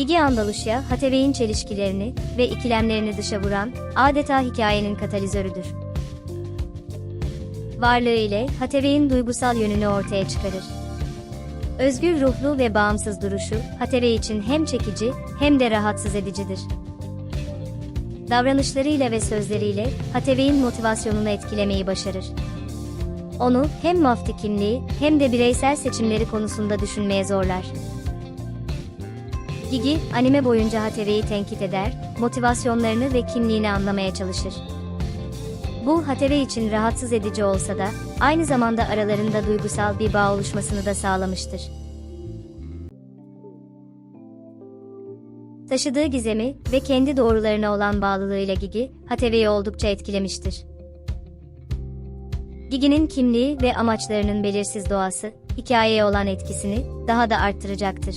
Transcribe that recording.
Gigi Andalusya, Hathaway'in çelişkilerini ve ikilemlerini dışa vuran, adeta hikayenin katalizörüdür. Varlığı ile Hathaway'in duygusal yönünü ortaya çıkarır. Özgür ruhlu ve bağımsız duruşu, Hathaway için hem çekici hem de rahatsız edicidir. Davranışlarıyla ve sözleriyle Hathaway'in motivasyonunu etkilemeyi başarır. Onu hem mafti kimliği hem de bireysel seçimleri konusunda düşünmeye zorlar. Gigi, anime boyunca Hathaway'i tenkit eder, motivasyonlarını ve kimliğini anlamaya çalışır. Bu Hathaway için rahatsız edici olsa da, aynı zamanda aralarında duygusal bir bağ oluşmasını da sağlamıştır. Taşıdığı gizemi ve kendi doğrularına olan bağlılığıyla Gigi, Hathaway'i oldukça etkilemiştir. Gigi'nin kimliği ve amaçlarının belirsiz doğası, hikayeye olan etkisini daha da arttıracaktır.